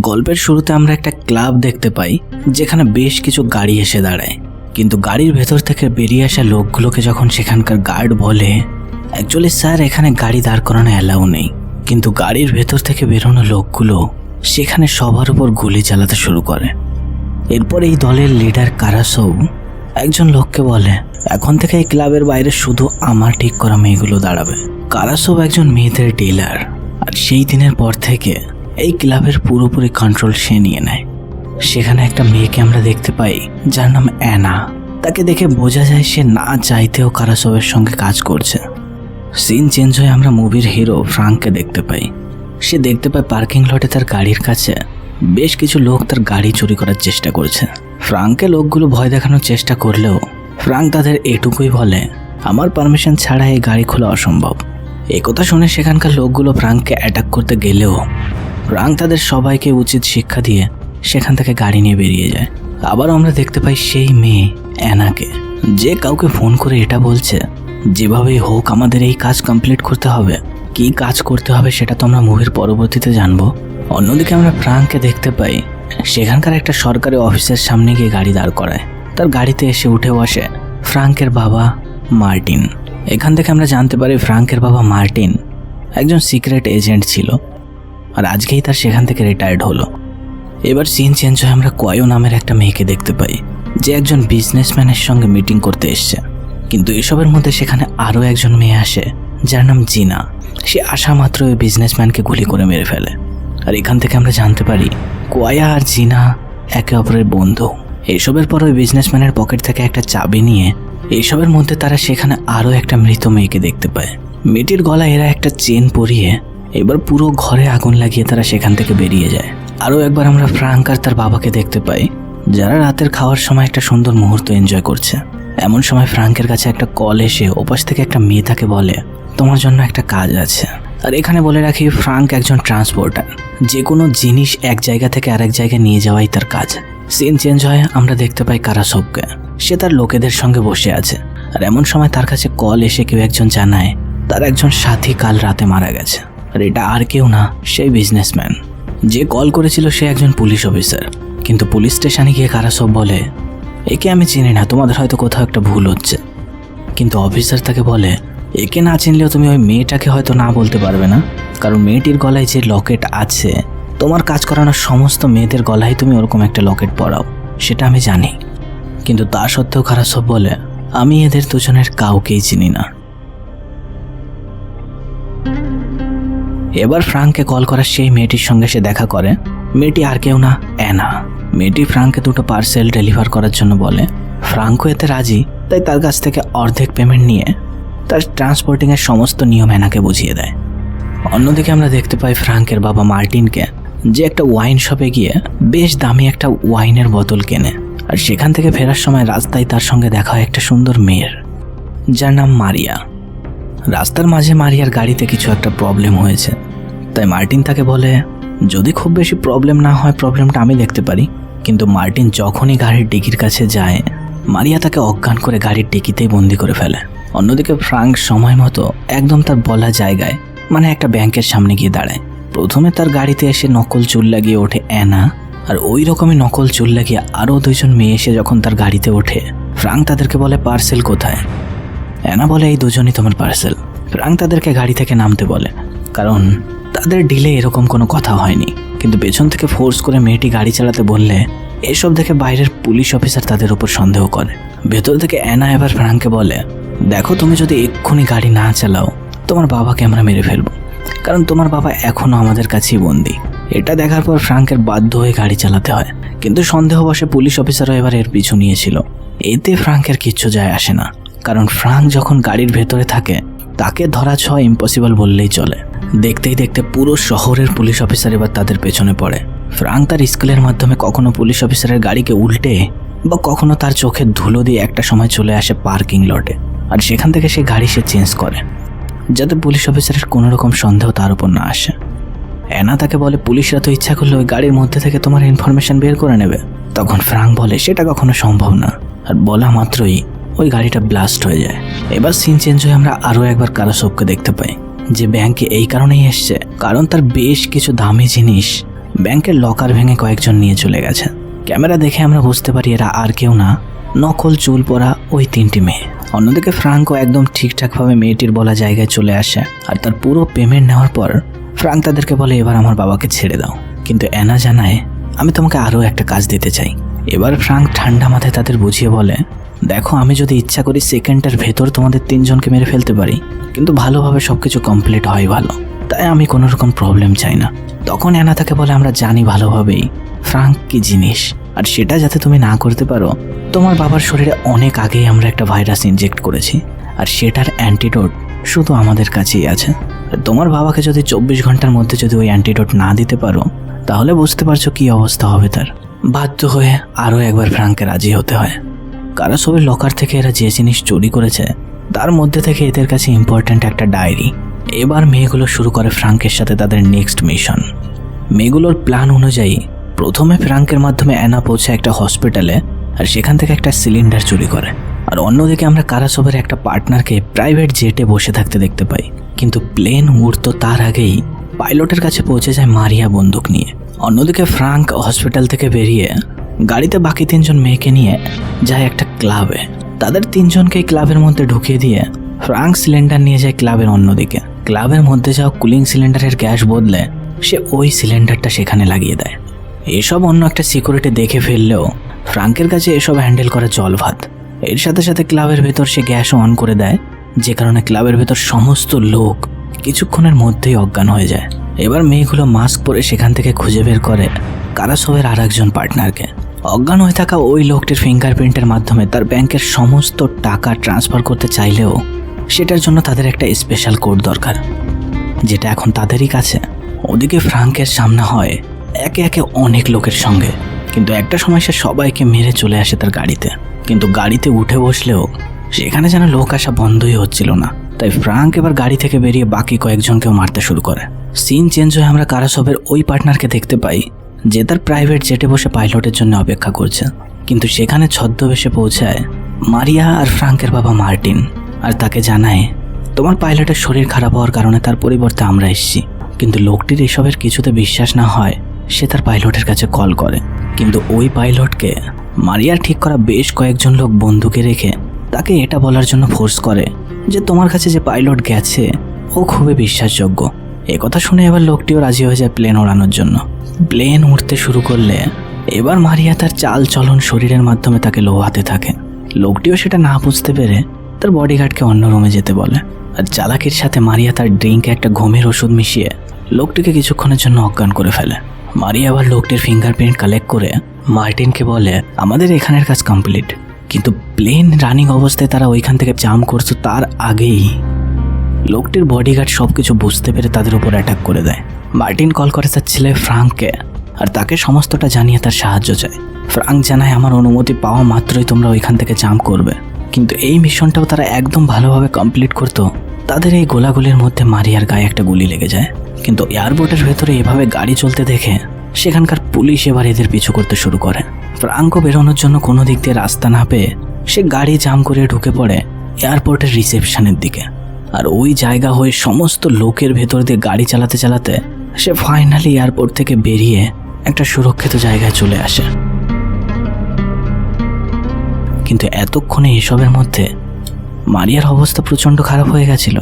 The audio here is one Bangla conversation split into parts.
গল্পের শুরুতে আমরা একটা ক্লাব দেখতে পাই, যেখানে বেশ কিছু গাড়ি এসে দাঁড়ায়। কিন্তু গাড়ির ভেতর থেকে বেরিয়ে আসা লোকগুলোকে যখন সেখানকার গার্ড বলে, অ্যাকচুয়ালি স্যার, এখানে গাড়ি দাঁড় করানো অ্যালাউ নেই। কিন্তু গাড়ির ভেতর থেকে বেরোনো লোকগুলো সেখানে সবার উপর গুলি চালাতে শুরু করে। এরপর এই দলের লিডার কারাসব একজন লোককে বলে, এখন থেকে এই ক্লাবের বাইরে শুধু আমার ঠিক করা মেয়েগুলো দাঁড়াবে। কারাসব একজন মেয়েদের ডিলার। আর সেই দিনের পর থেকে এই ক্লাবের পুরোপুরি কন্ট্রোল সে নিয়ে নেয়। সেখানে একটা মেয়েকে আমরা দেখতে পাই, যার নাম অ্যানা। তাকে দেখে বোঝা যায় সে না চাইতেও কারাসবের সঙ্গে কাজ করছে। সিন চেঞ্জ হয়ে আমরা মুভির হিরো ফ্রাঙ্ককে দেখতে পাই। সে দেখতে পায় পার্কিং লটে তার গাড়ির কাছে। বেশ কিছু লোক তার গাড়ি চুরি করার চেষ্টা করছে। ফ্রাঙ্ককে লোকগুলো ভয় দেখানোর চেষ্টা করলেও ফ্রাঙ্ক তাদের এটুকুই বলে, আমার পারমিশন ছাড়া এই গাড়ি খোলা অসম্ভব। একথা শুনে সেখানকার লোকগুলো ফ্রাঙ্ককে অ্যাটাক করতে গেলেও ফ্রাঙ্ক তাদের সবাইকে উচিত শিক্ষা দিয়ে সেখান থেকে গাড়ি নিয়ে বেরিয়ে যায়। আবার আমরা দেখতে পাই সেই মেয়ে, অ্যানাকে। যে কাউকে ফোন করে এটা বলছে, যেভাবেই হোক আমাদের এই কাজ কমপ্লিট করতে হবে। কি কাজ করতে হবে সেটা তো আমরা মুভির পরবর্তীতে জানব। অন্যদিকে আমরা ফ্রাঙ্ককে দেখতে পাই, সেখানকার একটা সরকারি অফিসের সামনে গিয়ে গাড়ি দাঁড় করায়। তার গাড়িতে এসে উঠে বসে ফ্রাঙ্কের বাবা মার্টিন। এখান থেকে আমরা জানতে পারি ফ্রাঙ্কের বাবা মার্টিন একজন সিক্রেট এজেন্ট ছিল। আর আজকেই তার সেখান থেকে রিটায়ার্ড হলো। এবার সিন চেঞ্জ হয়ে আমরা কয়ো নামের একটা মেয়েকে দেখতে পাই, যে একজন বিজনেসম্যানের সঙ্গে মিটিং করতে এসছে। কিন্তু এসবের মধ্যে সেখানে আরও একজন মেয়ে আসে, যার নাম জিনা। সে আসা মাত্র ওই বিজনেসম্যানকে গুলি করে মেরে ফেলে। আর এখান থেকে আমরা জানতে পারি কোয়া আর জিনা একে অপরের বন্ধু। এইসবের পর ওই বিজনেসম্যানের পকেট থেকে একটা চাবি নিয়ে এইসবের মধ্যে তারা সেখানে আরও একটা মৃত মেয়েকে দেখতে পায়। মেয়েটির গলায় এরা একটা চেন পরিয়ে এবার পুরো ঘরে আগুন লাগিয়ে তারা সেখান থেকে বেরিয়ে যায়। আরও একবার আমরা ফ্রাঙ্ক আর তার বাবাকে দেখতে পাই, যারা রাতের খাওয়ার সময় একটা সুন্দর মুহূর্ত এনজয় করছে। এমন সময় ফ্রাঙ্কের কাছে একটা কল এসে ওপাশ থেকে একটা মেয়ে তাকে বলে, তোমার জন্য একটা কাজ আছে। আর এখানে বলে রাখি, ফ্রাঙ্ক একজন ট্রান্সপোর্টার যে কোনো জিনিস এক জায়গা থেকে আরেক জায়গায় নিয়ে যাওয়াই তার কাজ। সিন চেঞ্জ হয়, আমরা দেখতে পাই কারাসবকে সে তার লোকেদের সঙ্গে বসে আছে। আর এমন সময় তার কাছে কল এসে কেউ একজন জানায়, তার একজন সাথী কাল রাতে মারা গেছে। আর এটা আর কেউ না, সেই বিজনেসম্যান যে কল করেছিল সে একজন পুলিশ অফিসার কিন্তু পুলিশ স্টেশনে গিয়ে কারাসব বলে, একে আমি চিনি না, তোমাদের হয়তো কোথাও একটা ভুল হচ্ছে। কিন্তু অফিসার তাকে বলে, একে না চিনলেও তুমি ওই মেয়েটাকে হয়তো না বলতে পারবে না। কারণ মেয়েটির গলায় যে লকেট আছে, তোমার কাজ করানোর সমস্ত মেয়েদের গলায় তুমি ওরকম একটা লকেট পরাও, সেটা আমি জানি। কিন্তু তা সত্ত্বেও খারাপ সব বলে, আমি এদের দুজনের কাউকেই চিনি না। এবার ফ্রাঙ্ককে কল করার সেই মেয়েটির সঙ্গে সে দেখা করে। মেয়েটি আর কেউ না, অ্যানা। মেয়েটি ফ্রাঙ্ককে দুটো পার্সেল ডেলিভার করার জন্য বলে। ফ্রাঙ্কও এতে রাজি, তাই তার কাছ থেকে অর্ধেক পেমেন্ট নিয়ে তার ট্রান্সপোর্টিংয়ের সমস্ত নিয়ম অ্যানাকে বুঝিয়ে দেয়। অন্যদিকে আমরা দেখতে পাই ফ্রাঙ্কের বাবা মার্টিনকে, যে একটা ওয়াইন শপে গিয়ে বেশ দামি একটা ওয়াইনের বোতল কেনে, আর সেখান থেকে ফেরার সময় রাস্তায় তার সঙ্গে দেখা হয় একটা সুন্দর মেয়ের, যার নাম মারিয়া। রাস্তার মাঝে মারিয়ার গাড়িতে কিছু একটা প্রবলেম হয়েছে। তাই মার্টিন তাকে বলে, যদি খুব বেশি প্রবলেম না হয় প্রবলেমটা আমি দেখতে পারি। কিন্তু মার্টিন যখনই গাড়ির ডিকির কাছে যায়, মারিয়া তাকে অজ্ঞান করে গাড়ির ডিকিতেই বন্দি করে ফেলে। অন্যদিকে ফ্রাঙ্ক সময় মতো একদম তার বলা জায়গায় মানে একটা ব্যাংকের সামনে গিয়ে দাঁড়ায়। প্রথমে তার গাড়িতে এসে নকল চুল লাগিয়ে ওঠে অ্যানা, আর ওই রকমই নকল চুল লাগিয়ে আরও দুইজন মেয়ে এসে যখন তার গাড়িতে ওঠে, ফ্রাঙ্ক তাদেরকে বলে, পার্সেল কোথায়? অ্যানা বলে এই দুজনই তোমার পার্সেল। ফ্রাঙ্ক তাদেরকে গাড়ি থেকে নামতে বলে, কারণ তাদের ডিলে এরকম কোনো কথা হয়নি। কিন্তু পেছন থেকে ফোর্স করে মেয়েটি গাড়ি চালাতে বললে, এসব দেখে বাইরের পুলিশ অফিসার তাদের উপর সন্দেহ করে। ভেতর থেকে অ্যানা এবার ফ্রাঙ্ককে বলে, দেখো তুমি যদি এক্ষুনি গাড়ি না চালাও, তোমার বাবাকে আমরা মেরে ফেলব। কারণ তোমার বাবা এখনও আমাদের কাছেই বন্দি। এটা দেখার পর ফ্রাঙ্কের বাধ্য হয়ে গাড়ি চালাতে হয়। কিন্তু সন্দেহবশে পুলিশ অফিসারও এবার এর পিছু নিয়েছিল। এতে ফ্রাঙ্কের কিচ্ছু যায় আসে না। কারণ ফ্রাঙ্ক যখন গাড়ির ভেতরে থাকে, তাকে ধরা ছ ইম্পসিবল বললেই চলে। দেখতেই দেখতে পুরো শহরের পুলিশ অফিসার এবার তাদের পেছনে পড়ে। ফ্রাঙ্ক তার স্কুলের মাধ্যমে কখনো পুলিশ অফিসারের গাড়িকে উল্টে বা কখনো তার চোখের ধুলো দিয়ে একটা সময় চলে আসে পার্কিং লটে আর সেখান থেকে সে গাড়ি সে চেঞ্জ করে, যাতে পুলিশ অফিসারের কোনো রকম সন্দেহ তার উপর না আসে। অ্যানা তাকে বলে, পুলিশরা তো ইচ্ছা করলে ওই গাড়ির মধ্যে থেকে তোমার ইনফরমেশন বের করে নেবে। তখন ফ্রাঙ্ক বলে, সেটা কখনো সম্ভব না। আর বলা মাত্রই ওই গাড়িটা ব্লাস্ট হয়ে যায়। এবার সিন চেঞ্জ হয়ে আমরা আরও একবার কারাসবকে দেখতে পাই, যে ব্যাংকে এই কারণেই এসছে, কারণ তার বেশ কিছু দামি জিনিস ব্যাংকের লকার ভেঙে কয়েকজন নিয়ে চলে গেছে। ক্যামেরা দেখে আমরা বুঝতে পারি এরা আর কেউ না, নকল চুল পরা ওই তিনটি মেয়ে। অন্যদিকে ফ্রাঙ্কও একদম ঠিকঠাকভাবে মেয়েটির বলা জায়গায় চলে আসে, আর তার পুরো পেমেন্ট নেওয়ার পর ফ্রাঙ্ক তাদেরকে বলে, এবার আমার বাবাকে ছেড়ে দাও। কিন্তু অ্যানা জানায়, আমি তোমাকে আরও একটা কাজ দিতে চাই। এবার ফ্রাঙ্ক ঠান্ডা মাথায় তাদের বুঝিয়ে বলে দেখো, আমি যদি ইচ্ছা করি সেকেন্ডের ভেতর তোমাদের তিনজনকে মেরে ফেলতে পারি, কিন্তু ভালোভাবে সব কিছু কমপ্লিট হয় ভালো। তাই আমি কোনো রকম প্রবলেম চাই না। তখন অ্যানা তাকে বলে, আমরা জানি ভালোভাবেই। ফ্রাঙ্ক কি জিনিস? আর সেটা যাতে তুমি না করতে পারো, তোমার বাবার শরীরে অনেক আগেই আমরা একটা ভাইরাস ইনজেক্ট করেছি, আর সেটার অ্যান্টিডোট শুধু আমাদের কাছেই আছে। তোমার বাবাকে যদি চব্বিশ ঘণ্টার মধ্যে যদি ওই অ্যান্টিডোট না দিতে পারো, তাহলে বুঝতে পারছ কি অবস্থা হবে তার। বাধ্য হয়ে আরও একবার ফ্রাঙ্কে রাজি হতে হয়। কারাসবের লকার থেকে এরা যে জিনিস চুরি করেছে, তার মধ্যে থেকে এদের কাছে ইম্পর্ট্যান্ট একটা ডায়েরি এবার মেয়েগুলো শুরু করে ফ্রাঙ্কের সাথে তাদের নেক্সট মিশন মেয়েগুলোর প্ল্যান অনুযায়ী, প্রথমে ফ্রাঙ্কের মাধ্যমে অ্যানা পৌঁছে একটা হসপিটালে আর সেখান থেকে একটা সিলিন্ডার চুরি করে। আর অন্যদিকে আমরা কারাসবের একটা পার্টনারকে প্রাইভেট জেটে বসে থাকতে দেখতে পাই। কিন্তু প্লেন উড়তো তার আগেই পাইলটের কাছে পৌঁছে যায় মারিয়া বন্দুক নিয়ে। অন্যদিকে ফ্রাঙ্ক হসপিটাল থেকে বেরিয়ে গাড়িতে বাকি তিনজন মেয়েকে নিয়ে যায় একটা ক্লাবে। তাদের তিনজনকেই ক্লাবের মধ্যে ঢুকিয়ে দিয়ে ফ্রাঙ্ক সিলিন্ডার নিয়ে যায় ক্লাবের অন্যদিকে। ক্লাবের মধ্যে যাওয়া কুলিং সিলিন্ডারের গ্যাস বদলে সে ওই সিলিন্ডারটা সেখানে লাগিয়ে দেয়। এসব অন্য একটা সিকিউরিটি দেখে ফেললেও ফ্রাঙ্কের কাছে এসব হ্যান্ডেল করা জল ভাত। এর সাথে সাথে ক্লাবের ভেতর সে গ্যাসও অন করে দেয়, যে কারণে ক্লাবের ভেতর সমস্ত লোক কিছুক্ষণের মধ্যেই অজ্ঞান হয়ে যায়। এবার মেয়েগুলো মাস্ক পরে সেখান থেকে খুঁজে বের করে কারাসবের আর একজন পার্টনারকে। অজ্ঞান হয়ে থাকা ওই লোকটির ফিঙ্গারপ্রিন্টের মাধ্যমে তার ব্যাংকের সমস্ত টাকা ট্রান্সফার করতে চাইলেও সেটার জন্য তাদের একটা স্পেশাল কোড দরকার, যেটা এখন তাদেরই কাছে। ওদিকে ফ্রাঙ্কের সামনে হয় একে একে অনেক লোকের সঙ্গে, কিন্তু একটা সময় সে সবাইকে মেরে চলে আসে তার গাড়িতে। কিন্তু গাড়িতে উঠে বসলেও সেখানে যেন লোক আসা বন্ধই হচ্ছিল না। তাই ফ্রাঙ্ক এবার গাড়ি থেকে বেরিয়ে বাকি কয়েকজনকেও মারতে শুরু করে। সিন চেঞ্জ হয়ে আমরা কারাসবের ওই পার্টনারকে দেখতে পাই যে তার প্রাইভেট জেটে বসে পাইলটের জন্য অপেক্ষা করছে। কিন্তু সেখানে ছদ্মবেশে পৌঁছায় মারিয়া আর ফ্রাঙ্কের বাবা মার্টিন। আর তাকে জানায়, তোমার পাইলটের শরীর খারাপ হওয়ার কারণে তার পরিবর্তে আমরা এসেছি। কিন্তু লোকটির এসবের কিছুতে বিশ্বাস না হয়, সে তার পাইলটের কাছে কল করে। কিন্তু ওই পাইলটকে মারিয়ার ঠিক করা বেশ কয়েকজন লোক বন্ধুকে রেখে তাকে এটা বলার জন্য ফোর্স করে যে তোমার কাছে যে পাইলট গেছে, ও খুবই বিশ্বাসযোগ্য। কথা শুনে এবার লোকটিও রাজি হয়ে যায় প্লেন ওড়ানোর জন্য। প্লেন উঠতে শুরু করলে এবার মারিয়া তার চাল চলন শরীরের মাধ্যমে তাকে লোহাতে থাকে। লোকটিও সেটা না বুঝতে পেরে তার বডিগার্ডকে অন্য রুমে যেতে বলে। আর চালাকির সাথে মারিয়া তার ড্রিঙ্কে একটা ঘুমের ওষুধ মিশিয়ে লোকটিকে কিছুক্ষণের জন্য অজ্ঞান করে ফেলে। মারিয়া আবার লোকটির ফিঙ্গারপ্রিন্ট কালেক্ট করে মার্টিনকে বলে, আমাদের এখানের কাজ কমপ্লিট কিন্তু প্লেন রানিং অবস্থায় তারা ওইখান থেকে জাম করছে তার আগেই। লোকটির বডিগার্ড সব কিছু বুঝতে পেরে তাদের উপর অ্যাটাক করে দেয়। মার্টিন কল করে তার ছেলে ফ্রাঙ্ককে, আর তাকে সমস্তটা জানিয়ে তার সাহায্য চায়। ফ্রাঙ্ক জানায়, আমার অনুমতি পাওয়া মাত্রই তোমরা ওইখান থেকে জাম্প করবে। কিন্তু এই মিশনটাও তারা একদম ভালোভাবে কমপ্লিট করতো। তাদের এই গোলাগুলির মধ্যে মারিয়ার গায়ে একটা গুলি লেগে যায়। কিন্তু এয়ারপোর্টের ভেতরে এভাবে গাড়ি চলতে দেখে, সেখানকার পুলিশ এবার এদের পিছু করতে শুরু করে। ফ্রাঙ্কও বেরোনোর জন্য কোনো দিক দিয়ে রাস্তা না পেয়ে, সে গাড়ি জাম করে ঢুকে পড়ে এয়ারপোর্টের রিসেপশনের দিকে। আর ওই জায়গা হয়ে সমস্ত লোকের ভেতর দিয়ে গাড়ি চালাতে চালাতে সে ফাইনালি এয়ারপোর্ট থেকে বেরিয়ে একটা সুরক্ষিত জায়গায় চলে আসে। কিন্তু এতক্ষণে এসবের মধ্যে মারিয়ার অবস্থা প্রচণ্ড খারাপ হয়ে গেছিল।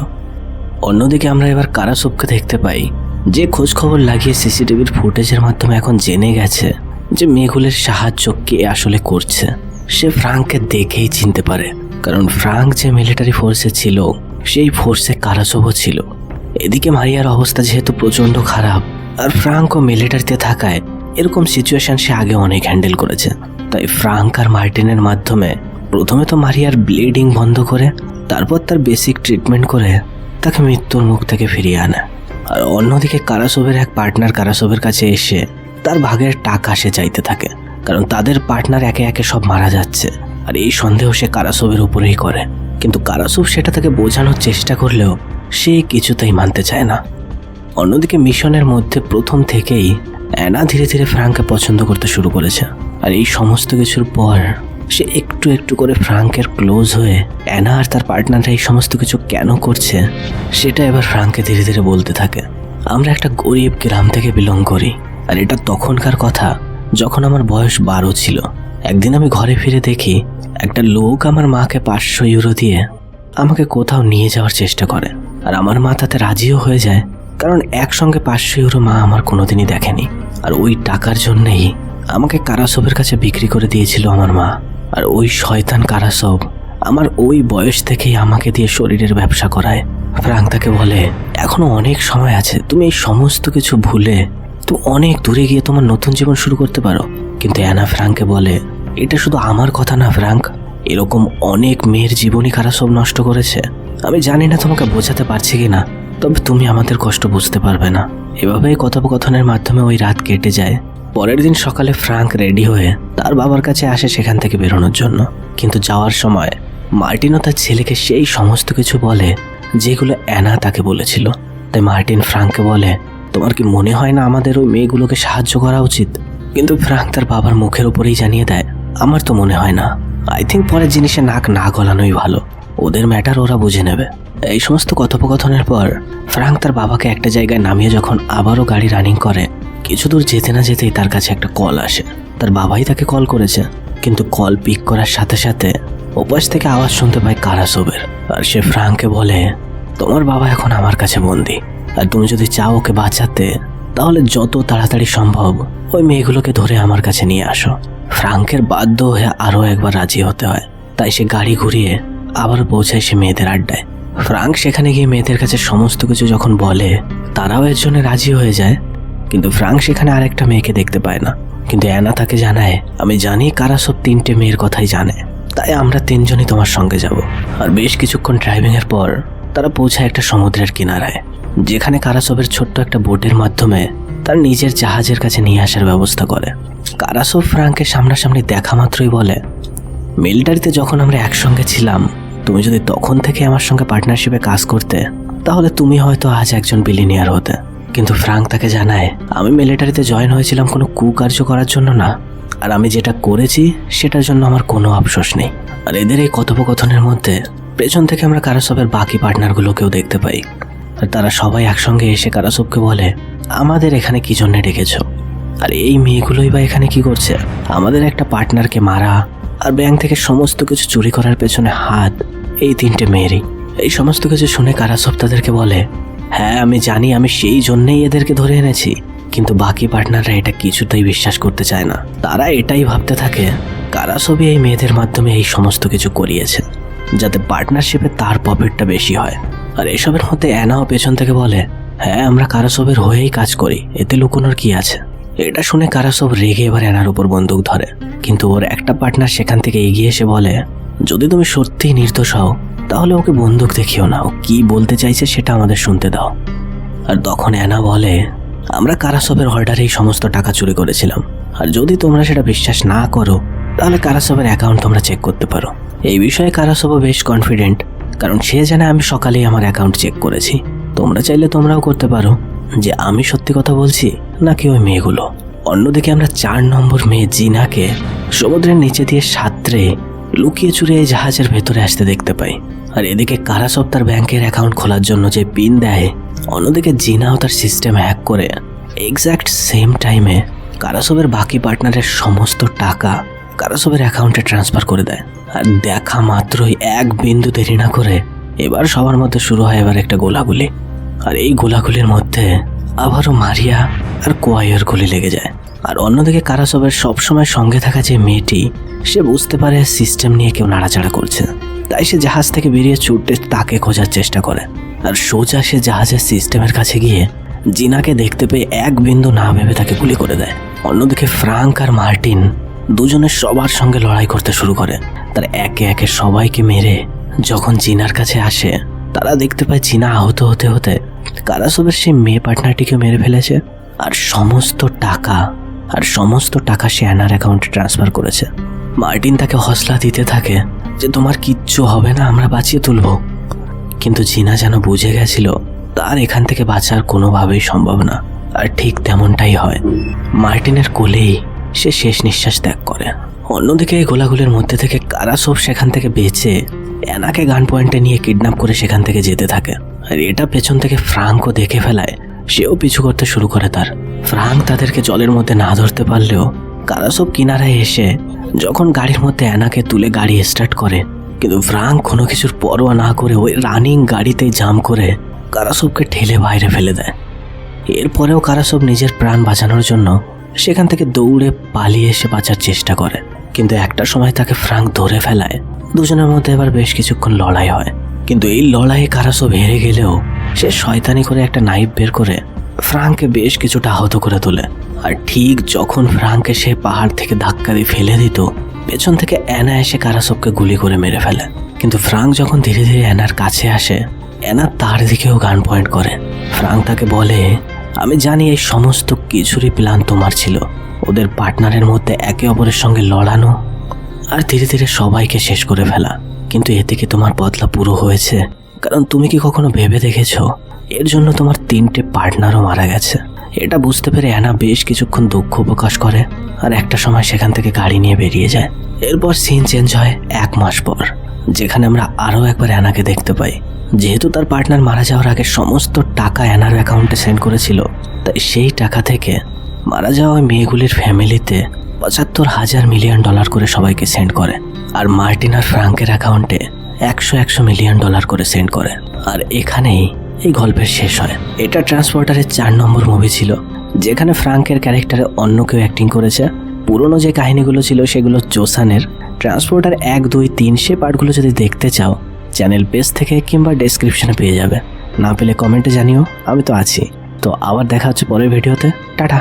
অন্যদিকে আমরা এবার কারাসবকে দেখতে পাই, যে খোঁজ খবর লাগিয়ে সিসিটিভির ফুটেজের মাধ্যমে এখন জেনে গেছে যে মেঘুলের সাহায্য কে আসলে করছে। সে ফ্রাঙ্ককে দেখেই চিনতে পারে, কারণ ফ্রাঙ্ক যে মিলিটারি ফোর্সে ছিল সেই ফোর্সে কারাসবও ছিল। এদিকে মারিয়ার অবস্থা যেহেতু প্রচণ্ড খারাপ, আর ফ্রাঙ্কও মিলিটারিতে থাকায় এরকম সিচুয়েশন সে আগে অনেক হ্যান্ডেল করেছে। তাই ফ্রাঙ্ক আর মার্টিনের মাধ্যমে প্রথমে তো মারিয়ার ব্লিডিং বন্ধ করে, তারপর তার বেসিক ট্রিটমেন্ট করে তাকে মৃত্যুর মুখ থেকে ফিরিয়ে আনে। আর অন্যদিকে কারাসবের এক পার্টনার কারাসবের কাছে এসে তার ভাগের টাকা সে চাইতে থাকে, কারণ তাদের পার্টনার একে একে সব মারা যাচ্ছে, আর এই সন্দেহ সে কারাসবের উপরেই করে। কিন্তু কারাসব সেটা তাকে বোঝানোর চেষ্টা করলেও সে কিছুতেই মানতে চায় না। অন্যদিকে মিশনের মধ্যে প্রথম থেকেই অ্যানা ধীরে ধীরে ফ্রাঙ্ককে পছন্দ করতে শুরু করেছে। আর এই সমস্ত কিছুর পর সে একটু একটু করে ফ্রাঙ্কের ক্লোজ হয়ে অ্যানা আর তার পার্টনাররা এই সমস্ত কিছু কেন করছে, সেটা এবার ফ্রাঙ্ককে ধীরে ধীরে বলতে থাকে। আমরা একটা গরিব গ্রাম থেকে বিলং করি, আর এটা তখনকার কথা যখন আমার বয়স বারো ছিল। একদিন আমি ঘরে ফিরে দেখি একটা লোক আমার মাকে পাঁচশো ইউরো দিয়ে আমাকে কোথাও নিয়ে যাওয়ার চেষ্টা করে। আর আমার মা তাতে রাজিও হয়ে যায়, কারণ একসঙ্গে পাঁচশো ইউরো মা আমার কোনোদিনই দেখেনি। আর ওই টাকার জন্যেই আমাকে কারাসবের কাছে বিক্রি করে দিয়েছিল আমার মা। আর ওই শয়তান কারাসব আমার ওই বয়স থেকেই আমাকে দিয়ে শরীরের ব্যবসা করায়। ফ্রাঙ্ক তাকে বলে, এখনও অনেক সময় আছে, তুমি এই সমস্ত কিছু ভুলে তুমি অনেক দূরে গিয়ে তোমার নতুন জীবন শুরু করতে পারো। কিন্তু অ্যানা ফ্রাঙ্ককে বলে এটা শুধু আমার কথা না ফ্রাঙ্ক এরকম অনেক মেয়ের জীবনই কারা সব নষ্ট করেছে। আমি জানি না তোমাকে বোঝাতে পারছি কি না তবে তুমি আমাদের কষ্ট বুঝতে পারবে না। এভাবেই কথোপকথনের মাধ্যমে ওই রাত কেটে যায়। পরের দিন সকালে ফ্রাঙ্ক রেডি হয়ে তার বাবার কাছে আসে সেখান থেকে বেরোনোর জন্য। কিন্তু যাওয়ার সময় মার্টিনও তার ছেলেকে সেই সমস্ত কিছু বলে, যেগুলো অ্যানা তাকে বলেছিল। তাই মার্টিন ফ্রাঙ্ককে বলে, তোমার কি মনে হয় না আমাদের ওই মেয়েগুলোকে সাহায্য করা উচিত? কিন্তু ফ্রাঙ্ক তার বাবার মুখের উপরেই জানিয়ে দেয় আমার তো মনে হয় না। আই থিঙ্ক পরের জিনিসে নাক না গলানোই ভালো। ওদের ম্যাটার ওরা বুঝে নেবে। এই সমস্ত কথোপকথনের পর ফ্রাঙ্ক তার বাবাকে একটা জায়গায় নামিয়ে যখন আবারও গাড়ি রানিং করে, কিছু দূর যেতে না যেতেই তার কাছে একটা কল আসে। তার বাবাই তাকে কল করেছে, কিন্তু কল পিক করার সাথে সাথে ওপাশ থেকে আওয়াজ শুনতে পায় কারাসবের আর সে ফ্রাঙ্ককে বলে, তোমার বাবা এখন আমার কাছে বন্দি। আর তুমি যদি চাও ওকে বাঁচাতে, তাহলে যত তাড়াতাড়ি সম্ভব ওই মেয়েগুলোকে ধরে আমার কাছে নিয়ে আসো। ফ্রাঙ্কের বাধ্য হয়ে আরও একবার রাজি হতে হয়। তাই সে গাড়ি ঘুরিয়ে আবার পৌঁছায় সে মেয়েদের আড্ডায়। ফ্রাঙ্ক সেখানে গিয়ে মেয়েদের কাছে সমস্ত কিছু যখন বলে, তারাও এর জন্য রাজি হয়ে যায়। কিন্তু ফ্রাঙ্ক সেখানে আরেকটা মেয়েকে দেখতে পায় না। কিন্তু অ্যানা তাকে জানায়, আমি জানি কারা সব তিনটে মেয়ের কথাই জানে। তাই আমরা তিনজনই তোমার সঙ্গে যাব। আর বেশ কিছুক্ষণ ড্রাইভিংয়ের পর তারা পৌঁছায় একটা সমুদ্রের কিনারায়, যেখানে কারাসবের ছোট্ট একটা বোটের মাধ্যমে তার নিজের জাহাজের কাছে নিয়ে আসার ব্যবস্থা করে। কারাসব ফ্রাঙ্কের সামনাসামনি দেখা মাত্রই বলে, মিলিটারিতে যখন আমরা একসঙ্গে ছিলাম, তুমি যদি তখন থেকে আমার সঙ্গে পার্টনারশিপে কাজ করতে, তাহলে তুমি হয়তো আজ একজন বিলিনিয়ার হতে। কিন্তু ফ্রাঙ্ক তাকে জানায়, আমি মিলিটারিতে জয়েন হয়েছিলাম কোনো কুকার্য করার জন্য না, আর আমি যেটা করেছি, সেটার জন্য আমার কোনো আফসোস নেই। আর এদের এই কথোপকথনের মধ্যে পেছন থেকে আমরা কারাসবের বাকি পার্টনারগুলোকেও দেখতে পাই। আর তারা সবাই একসঙ্গে এসে কারাসবকে বলে, আমাদের এখানে কি জন্য ডেকেছ? আর এই মেয়েগুলোই বা এখানে কি করছে? আমাদের একটা পার্টনারকে মারা আর ব্যাংক থেকে সমস্ত কিছু চুরি করার পেছনে হাত এই তিনটে মেয়েরই। এই সমস্ত কিছু শুনে কারাসব তাদেরকে বলে? হ্যাঁ আমি জানি, আমি সেই জন্যেই এদেরকে ধরে এনেছি। কিন্তু বাকি পার্টনাররা এটা কিছুতেই বিশ্বাস করতে চায় না। তারা এটাই ভাবতে থাকে কারাসবই এই মেয়েদের মাধ্যমে এই সমস্ত কিছু করিয়েছে, যাতে পার্টনারশিপে তার প্রফিটটা বেশি হয়। আর এসবের মধ্যে অ্যানাও পেছন থেকে বলে হ্যাঁ আমরা কারাসবের হয়েই কাজ করি, এতে লুকোনোর কি আছে? এটা শুনে কারাসব রেগে এবার এনার উপর বন্দুক ধরে। কিন্তু ওর একটা পার্টনার সেখান থেকে এগিয়ে এসে বলে, যদি তুমি সত্যিই নির্দোষ হও, তাহলে ওকে বন্দুক দেখিও না। ও কি বলতে চাইছে সেটা আমাদের শুনতে দাও। আর তখন অ্যানা বলে, আমরা কারাসবের অর্ডারে এই সমস্ত টাকা চুরি করেছিলাম। আর যদি তোমরা সেটা বিশ্বাস না করো, তাহলে কারাসবের অ্যাকাউন্ট তোমরা চেক করতে পারো। এই বিষয়ে কারাসবও বেশ কনফিডেন্ট কারণ সে জানে আমি সকালেই আমার অ্যাকাউন্ট চেক করেছি। তোমরা চাইলে তোমরাও করতে পারো। যে আমি সত্যি কথা বলছি নাকি ওই মেয়েগুলো? অন্যদিকে আমরা চার নম্বর মেয়ে জিনাকে সমুদ্রের নিচে দিয়ে সাঁতরে লুকিয়ে চুরে এই জাহাজের ভেতরে আসতে দেখতে পাই। আর এদিকে কারাসব তার ব্যাংকের অ্যাকাউন্ট খোলার জন্য যে পিন দেয়, অন্যদিকে জিনাও তার সিস্টেম হ্যাক করে এক্স্যাক্ট সেম টাইমে কারাসবের বাকি পার্টনারের সমস্ত টাকা কারাসবের অ্যাকাউন্টে ট্রান্সফার করে দেয়। আর দেখা মাত্রই এক বিন্দু দেরি না করে এবার সবার মধ্যে শুরু হয় এবার একটা গোলাগুলি। আর এই গোলাগুলির মধ্যে আবারও মারিয়া আর কোয়াইয়ের গুলি লেগে যায়। আর অন্যদিকে কারাসবের সবসময় সঙ্গে থাকা যে মেয়েটি, সে বুঝতে পারে সিস্টেম নিয়ে কেউ নাড়াচাড়া করছে। তাই সে জাহাজ থেকে বেরিয়ে ছুটতে তাকে খোঁজার চেষ্টা করে। আর সোজা সে জাহাজের সিস্টেমের কাছে গিয়ে জিনাকে দেখতে পেয়ে এক বিন্দু না ভেবে তাকে গুলি করে দেয়। অন্যদিকে ফ্রাঙ্ক আর মার্টিন দুজনে সবার সঙ্গে লড়াই করতে শুরু করে। তার একে একে সবাইকে মেরে যখন জিনার কাছে আসে, তারা দেখতে পায় জিনা আহত হতে হতে কারাসবের সেই মেয়ে পার্টনারটিকে মেরে ফেলেছে। আর সমস্ত টাকা, আর সমস্ত টাকা সে অ্যানার অ্যাকাউন্টে ট্রান্সফার করেছে। মার্টিন তাকে হসলা দিতে থাকে যে, তোমার কিচ্ছু হবে না, আমরা বাঁচিয়ে তুলব। কিন্তু জিনা যেন বুঝে গেছিল, তার এখান থেকে বাঁচার কোনোভাবেই সম্ভব না। আর ঠিক তেমনটাই হয়। মার্টিনের কোলেই সে শেষ নিঃশ্বাস ত্যাগ করে। অন্যদিকে এই গোলাগুলির মধ্যে থেকে কারাসব সেখান থেকে বেঁচে অ্যানাকে গান পয়েন্টে নিয়ে কিডন্যাপ করে সেখান থেকে যেতে থাকে। আর এটা পেছন থেকে ফ্রাঙ্কও দেখে ফেলায়। সেও পিছু করতে শুরু করে তার। ফ্রাঙ্ক তাদেরকে জলের মধ্যে না ধরতে পারলেও কারাসব কিনারায় এসে যখন গাড়ির মধ্যে অ্যানাকে তুলে গাড়ি স্টার্ট করে, কিন্তু ফ্রাঙ্ক কোনো কিছুর পরোয়া না করে ওই রানিং গাড়িতে জাম করে কারাসবকে ঠেলে বাইরে ফেলে দেয়। এরপরেও কারাসব নিজের প্রাণ বাঁচানোর জন্য সেখান থেকে দৌড়ে পালিয়ে এসে বাঁচার চেষ্টা করে। কিন্তু একটা সময় তাকে ফ্রাঙ্ক ধরে ফেলায়। দুজনের মধ্যে এবার বেশ কিছুক্ষণ লড়াই হয়। কিন্তু এই লড়াইয়ে কারাসব হেরে গেলেও সে শয়তানি করে একটা নাইফ বের করে ফ্রাঙ্ককে বেশ কিছুটা আহত করে তোলে। আর ঠিক যখন ফ্রাঙ্ককে সে পাহাড় থেকে ধাক্কা দিয়ে ফেলে দিত, পেছন থেকে অ্যানা এসে কারাসবকে গুলি করে মেরে ফেলে। কিন্তু ফ্রাঙ্ক যখন ধীরে ধীরে অ্যানার কাছে আসে, অ্যানা তার দিকেও গান পয়েন্ট করে। ফ্রাঙ্ক তাকে বলে, আমি জানি এই সমস্ত কিছুরই প্ল্যান তোমার ছিল। ওদের পার্টনারের মধ্যে একে অপরের সঙ্গে লড়ানো আর ধীরে ধীরে সবাইকে শেষ করে ফেলা। কিন্তু এতে কি তোমার বদলা পুরো হয়েছে। কারণ তুমি কি কখনো ভেবে দেখেছ? এর জন্য তোমার তিনটে পার্টনারও মারা গেছে। এটা বুঝতে পেরে অ্যানা বেশ কিছুক্ষণ দুঃখ প্রকাশ করে আর একটা সময় সেখান থেকে গাড়ি নিয়ে বেরিয়ে যায়। এরপর সিন চেঞ্জ হয় এক মাস পর, যেখানে আমরা আরও একবার অ্যানাকে দেখতে পাই। যেহেতু তার পার্টনার মারা যাওয়ার আগে সমস্ত টাকা অ্যানার অ্যাকাউন্টে সেন্ড করেছিল, তাই সেই টাকা থেকে মারা যাওয়া মেয়েগুলির ফ্যামিলিতে পঁচাত্তর হাজার মিলিয়ন ডলার করে সবাইকে সেন্ড করে। আর মার্টিন আর ফ্রাঙ্কের অ্যাকাউন্টে একশো একশো মিলিয়ন ডলার করে সেন্ড করে। আর এখানেই এই গল্পের শেষ হয়। এটা ট্রান্সপোর্টারের চার নম্বর মুভি ছিল, যেখানে ফ্রাঙ্কের ক্যারেক্টারে অন্য কেউ অ্যাক্টিং করেছে। পুরনো যে কাহিনীগুলো ছিল সেগুলো জোসানের। ট্রান্সপোর্টার এক, দুই, তিন, সে পার্টগুলো যদি দেখতে চাও, চ্যানেল পেজ থেকে কিংবা ডেসক্রিপশনে পেয়ে যাবে। না পেলে কমেন্টে জানিও, আমি তো আছি। তো আবার দেখা হচ্ছে পরের ভিডিওতে। টাটা।